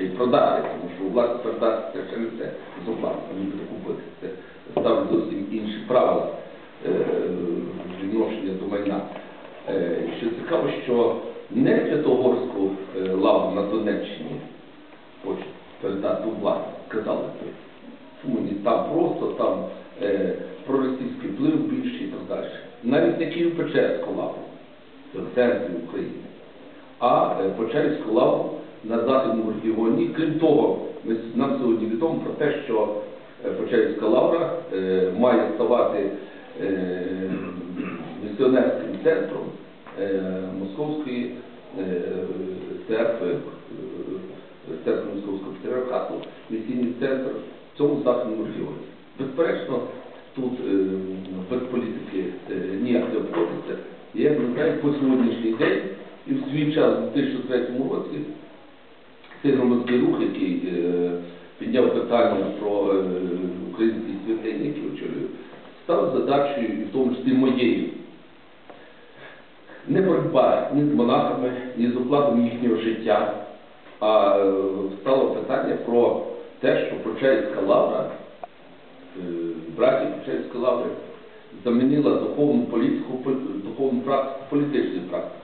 й продати, тому що власне продати це ще не все з оплати, там буде купити. Це ставить зовсім інші правила е, відношення до майна. Е, Що цікаво, що не Святогорську е, лаву на Донеччині хочуть передати у власність, сказали то. Чому ні? Там просто там проросійський вплив більший і так далі. Навіть не Київ-Печерську лаву в центрі України, а Почаївську лаву на західному регіоні. Крім того, ми, нам сьогодні відомо про те, що е, Почаївська лавра е, має ставати е, місіонерським центром Московської церкви, церкви Московського патріархату, місійний центр в цьому західному регіоні. Безперечно, тут без політики ніяк не обходиться. Я не знаю, по сьогоднішній день і в свій час, у 2003 році, цей громадський рух, який е, підняв питання про е, українські святині, які очолюю, став задачею, в тому числі моєю, не боротьба ні з монахами, ні з укладом їхнього життя, а е, стало питання про те, що Почаївська лавра, братія Почаївська лаври, замінила духовну політику, пол- духовну практику політичною практикою.